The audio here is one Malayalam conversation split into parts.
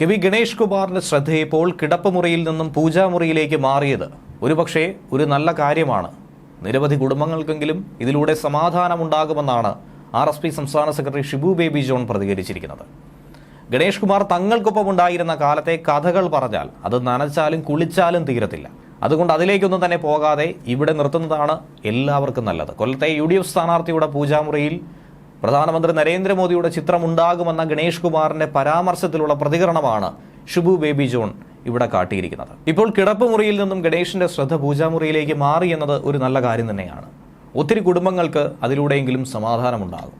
കെ വി ഗണേഷ് കുമാറിന്റെ ശ്രദ്ധയിപ്പോൾ കിടപ്പുമുറിയിൽ നിന്നും പൂജാമുറിയിലേക്ക് മാറിയത് ഒരുപക്ഷെ ഒരു നല്ല കാര്യമാണ്. നിരവധി കുടുംബങ്ങൾക്കെങ്കിലും ഇതിലൂടെ സമാധാനമുണ്ടാകുമെന്നാണ് ആർ എസ് പി സംസ്ഥാന സെക്രട്ടറി ഷിബു ബേബി ജോൺ പ്രതികരിച്ചിരിക്കുന്നത്. ഗണേഷ് കുമാർ തങ്ങൾക്കൊപ്പം ഉണ്ടായിരുന്ന കാലത്തെ കഥകൾ പറഞ്ഞാൽ അത് നനച്ചാലും കുളിച്ചാലും തീരത്തില്ല. അതുകൊണ്ട് അതിലേക്കൊന്നും തന്നെ പോകാതെ ഇവിടെ നിർത്തുന്നതാണ് എല്ലാവർക്കും നല്ലത്. കൊല്ലത്തെ യു ഡി എഫ് സ്ഥാനാർത്ഥിയുടെ പൂജാമുറിയിൽ പ്രധാനമന്ത്രി നരേന്ദ്രമോദിയുടെ ചിത്രം ഉണ്ടാകുമെന്ന ഗണേഷ് കുമാറിന്റെ പരാമർശത്തിലുള്ള പ്രതികരണമാണ് ഷിബു ബേബി ജോൺ ഇവിടെ കാട്ടിയിരിക്കുന്നത്. ഇപ്പോൾ കിടപ്പ് മുറിയിൽ നിന്നും ഗണേഷിന്റെ ശ്രദ്ധ പൂജാമുറിയിലേക്ക് മാറി എന്നത് ഒരു നല്ല കാര്യം തന്നെയാണ്. ഒത്തിരി കുടുംബങ്ങൾക്ക് അതിലൂടെയെങ്കിലും സമാധാനമുണ്ടാകും.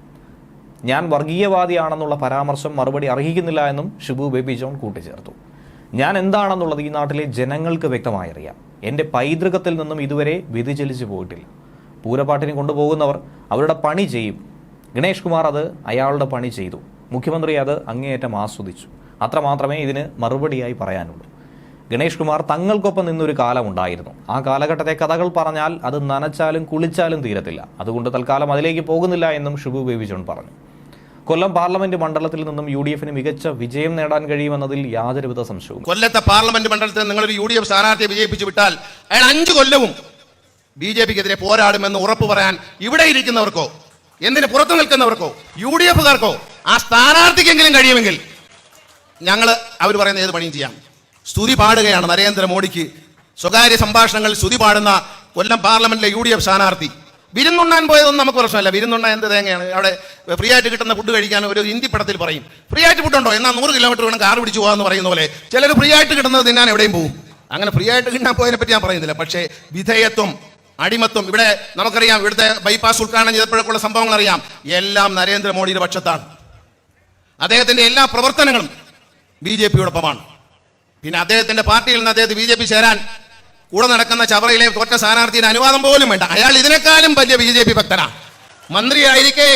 ഞാൻ വർഗീയവാദിയാണെന്നുള്ള പരാമർശം മറുപടി അർഹിക്കുന്നില്ല എന്നും ഷിബു ബേബി ജോൺ കൂട്ടിച്ചേർത്തു. ഞാൻ എന്താണെന്നുള്ളത് ഈ നാട്ടിലെ ജനങ്ങൾക്ക് വ്യക്തമായി അറിയാം എന്റെ പൈതൃകത്തിൽ നിന്നും ഇതുവരെ വ്യതിചലിച്ചു പോയിട്ടില്ല. പൂരപ്പാട്ടിന് കൊണ്ടുപോകുന്നവർ അവരുടെ പണി ചെയ്യും. ഗണേഷ് കുമാർ അത് അയാളുടെ പണി ചെയ്തു. മുഖ്യമന്ത്രി അത് അങ്ങേയറ്റം ആസ്വദിച്ചു. അത്രമാത്രമേ ഇതിന് മറുപടിയായി പറയാനുള്ളൂ. ഗണേഷ് കുമാർ തങ്ങൾക്കൊപ്പം നിന്നൊരു കാലം ഉണ്ടായിരുന്നു. ആ കാലഘട്ടത്തെ കഥകൾ പറഞ്ഞാൽ അത് നനച്ചാലും കുളിച്ചാലും തീരത്തില്ല. അതുകൊണ്ട് തൽക്കാലം അതിലേക്ക് പോകുന്നില്ല എന്നും ഷിബു ബേബി ജോൺ പറഞ്ഞു. കൊല്ലം പാർലമെന്റ് മണ്ഡലത്തിൽ നിന്നും യു ഡി എഫിന് മികച്ച വിജയം നേടാൻ കഴിയുമെന്നതിൽ യാതൊരുവിധ സംശയവും കൊല്ലത്തെ പാർലമെന്റ് മണ്ഡലത്തിൽ നിങ്ങളൊരു യു ഡി എഫ് സ്ഥാനാർത്ഥിയെ വിജയിപ്പിച്ചു വിട്ടാൽ അയാൾ അഞ്ചു കൊല്ലവും ബി ജെ പിക്കെതിരെ പോരാടുമെന്ന് ഉറപ്പ് പറയാൻ ഇവിടെ ഇരിക്കുന്നവർക്കോ എന്തിന് പുറത്തു നിൽക്കുന്നവർക്കോ യു ഡി എഫുകാർക്കോ ആ സ്ഥാനാർത്ഥിക്കെങ്കിലും കഴിയുമെങ്കിൽ ഞങ്ങൾ അവർ പറയുന്ന ഏത് പണിയും ചെയ്യാം. സ്തുതി പാടുകയാണ് നരേന്ദ്രമോദിക്ക്. സ്വകാര്യ സംഭാഷണങ്ങളിൽ സ്തുതി പാടുന്ന കൊല്ലം പാർലമെന്റിലെ യു ഡി എഫ് സ്ഥാനാർത്ഥി. വിരുന്നുണ്ണാൻ പോയതൊന്നും നമുക്ക് പ്രശ്നമല്ല. വിരുന്നുണ്ണ എന്ത് തേങ്ങയാണ്? അവിടെ ഫ്രീ ആയിട്ട് കിട്ടുന്ന ഫുഡ് കഴിക്കാൻ ഒരു ഹിന്ദി പടത്തിൽ പറയും. ഫ്രീ ആയിട്ട് ഫുഡ് ഉണ്ടോ എന്നാൽ നൂറ് കിലോമീറ്റർ വേണം കാർ പിടിച്ചു പോകാമെന്ന് പറയുന്ന പോലെ ചിലർ ഫ്രീ ആയിട്ട് കിട്ടുന്നത് തിന്നാൻ എവിടെയും പോകും അങ്ങനെ ഫ്രീ ആയിട്ട് കിട്ടാൻ പോയതിനെ പറ്റി ഞാൻ പറയുന്നില്ല. പക്ഷേ വിധേയത്വം അടിമത്വം. ഇവിടെ നമുക്കറിയാം ഇവിടുത്തെ ബൈപ്പാസ് ഉദ്ഘാടനം ചെയ്തപ്പോഴൊക്കെയുള്ള സംഭവങ്ങൾ അറിയാം എല്ലാം നരേന്ദ്രമോദിയുടെ പക്ഷത്താണ്. അദ്ദേഹത്തിന്റെ എല്ലാ പ്രവർത്തനങ്ങളും ബി ജെ പിയോടൊപ്പമാണ്. പിന്നെ അദ്ദേഹത്തിന്റെ പാർട്ടിയിൽ നിന്ന് അദ്ദേഹത്തെ ബി ജെ പി ചേരാൻ കൂടെ നടക്കുന്ന ചവറയിലെ തോറ്റ സ്ഥാനാർത്ഥിയുടെ അനുവാദം പോലും വേണ്ട. അയാൾ ഇതിനേക്കാളും വലിയ ബി ജെ പി ഭക്തനാണ്. മന്ത്രിയായിരിക്കെ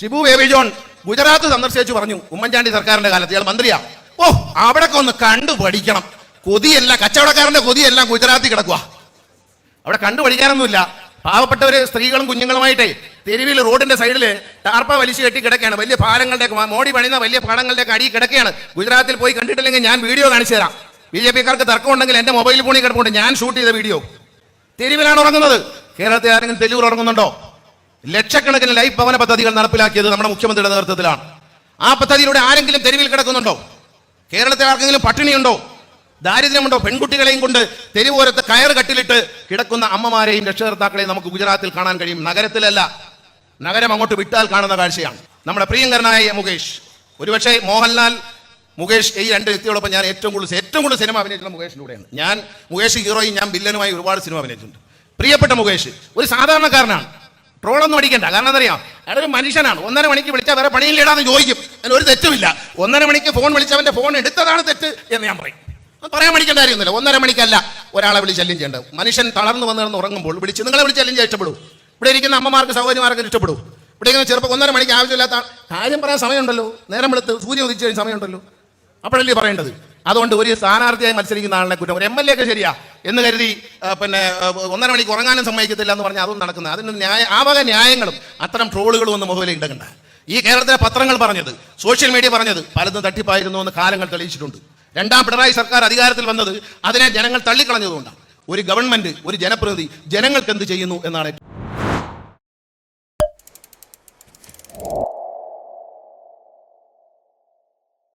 ഷിബു ബേബി ജോൺ ഗുജറാത്ത് സന്ദർശിച്ചു പറഞ്ഞു ഉമ്മൻചാണ്ടി സർക്കാരിന്റെ കാലത്ത്. ഇയാൾ മന്ത്രിയാ ഓ അവിടെ ഒന്ന് കണ്ടു പഠിക്കണം കൊതിയല്ല കച്ചവടക്കാരന്റെ കൊതിയെല്ലാം ഗുജറാത്തിൽ കിടക്കുക അവിടെ കണ്ടു പഠിക്കാനൊന്നുമില്ല. പാവപ്പെട്ടവര് സ്ത്രീകളും കുഞ്ഞുങ്ങളുമായിട്ടേ തെരുവിൽ റോഡിന്റെ സൈഡിൽ ടാർപ്പ വലിച്ചു കെട്ടി കിടക്കുകയാണ്. വലിയ പാലങ്ങളുടെ മോടി പണിയുന്ന വലിയ പാടങ്ങളുടെ അടി കിടക്കുകയാണ്. ഗുജറാത്തിൽ പോയി കണ്ടിട്ടില്ലെങ്കിൽ ഞാൻ വീഡിയോ കാണിച്ചു തരാം. ബി ജെ പിക്കാർക്ക് തർക്കമുണ്ടെങ്കിൽ എന്റെ മൊബൈൽ ഫോണിൽ കിടപ്പുണ്ട്. ഞാൻ ഷൂട്ട് ചെയ്ത വീഡിയോ. തെരുവിലാണ് ഉറങ്ങുന്നത്. കേരളത്തിൽ ആരെങ്കിലും തെരുവിൽ ഉറങ്ങുന്നുണ്ടോ? ലക്ഷക്കണക്കിന് ലൈഫ് ഭവന പദ്ധതികൾ നടപ്പിലാക്കിയത് നമ്മുടെ മുഖ്യമന്ത്രിയുടെ നേതൃത്വത്തിലാണ്. ആ പദ്ധതിയിലൂടെ ആരെങ്കിലും തെരുവിൽ കിടക്കുന്നുണ്ടോ? കേരളത്തിൽ ആർക്കെങ്കിലും പട്ടിണിയുണ്ടോ? ദാരിദ്ര്യമുണ്ടോ? പെൺകുട്ടികളെയും കൊണ്ട് തെരുവോരത്ത് കയർ കട്ടിലിട്ട് കിടക്കുന്ന അമ്മമാരെയും രക്ഷകർത്താക്കളെയും നമുക്ക് ഗുജറാത്തിൽ കാണാൻ കഴിയും. നഗരത്തിലല്ല. നഗരം അങ്ങോട്ട് വിട്ടാൽ കാണുന്ന കാഴ്ചയാണ്. നമ്മുടെ പ്രിയങ്കരനായ മുകേഷ്. ഒരുപക്ഷെ മോഹൻലാൽ മുകേഷ് ഈ രണ്ട് വ്യക്തികളൊപ്പം ഞാൻ ഏറ്റവും കൂടുതൽ ഏറ്റവും കൂടുതൽ സിനിമ അഭിനയിച്ചിട്ടുള്ള മുകേഷിന്റെ കൂടെയാണ്. ഞാൻ മുകേഷ് ഹീറോയും ഞാൻ വില്ലനുമായി ഒരുപാട് സിനിമ അഭിനയിച്ചിട്ടുണ്ട്. പ്രിയപ്പെട്ട മുകേഷ് ഒരു സാധാരണക്കാരനാണ്. ട്രോളൊന്നും അടിക്കണ്ട. കാരണം എന്തറിയാം അയാൾ മനുഷ്യനാണ്. ഒന്നര മണിക്ക് വിളിച്ചാൽ വേറെ പണിയില്ലേടാന്ന് ചോദിക്കും. അതിന് ഒരു തെറ്റുമില്ല. ഒന്നര മണിക്ക് ഫോൺ വിളിച്ചവന്റെ ഫോൺ എടുത്തതാണ് തെറ്റ് എന്ന് ഞാൻ പറയും. അത് പറയാൻ മണിക്കേണ്ട കാര്യമൊന്നുമില്ല ഒന്നര മണിക്കല്ല ഒരാളെ വിളിച്ച് ശല്യം ചെയ്യേണ്ടത്. മനുഷ്യൻ തളർന്നു വന്നു ഉറങ്ങുമ്പോൾ വിളിച്ച് നിങ്ങളെ വിളിച്ച് ശല്യം ചെയ്യാൻ ഇഷ്ടപ്പെടും ഇവിടെ ഇരിക്കുന്ന അമ്മമാർക്ക് സഹോദരിമാർക്ക് ഇഷ്ടപ്പെടും ഇവിടെ ഇങ്ങനെ ചെറുപ്പം ഒന്നര മണിക്ക് ആവശ്യമില്ലാത്ത കാര്യം പറയാൻ സമയമുണ്ടല്ലോ. നേരം വെളുത്ത് സൂര്യ ഉദിച്ചു കഴിഞ്ഞ സമയമുണ്ടല്ലോ. അപ്പോഴല്ലേ പറയേണ്ടത്? അതുകൊണ്ട് ഒരു സ്ഥാനാർത്ഥിയായി മത്സരിക്കുന്ന ആളിനെ കുറ്റം ഒരു എം എൽ എ ഒക്കെ ശരിയാ എന്ന് കരുതി പിന്നെ ഒന്നര മണിക്ക് ഉറങ്ങാനും സമ്മതിക്കത്തില്ല എന്ന് പറഞ്ഞാൽ അതൊന്നും നടക്കുന്നത് അതിന് ന്യായ ആ വക ന്യായങ്ങളും അത്തരം ട്രോളുകളും ഒന്നും മുഖവിലേക്ക് ഇടകണ്ട ഈ കേരളത്തിലെ പത്രങ്ങൾ പറഞ്ഞത് സോഷ്യൽ മീഡിയ പറഞ്ഞത് പലതും തട്ടിപ്പായിരുന്നു എന്ന് കാലങ്ങൾ തെളിയിച്ചിട്ടുണ്ട്. രണ്ടാം പിണറായി സർക്കാർ അധികാരത്തിൽ വന്നത് അതിനെ ജനങ്ങൾ തള്ളിക്കളഞ്ഞതുകൊണ്ടാണ്. ഒരു ഗവൺമെന്റ് ഒരു ജനപ്രതിനിധി ജനങ്ങൾക്ക് എന്ത് ചെയ്യുന്നു എന്നാണ്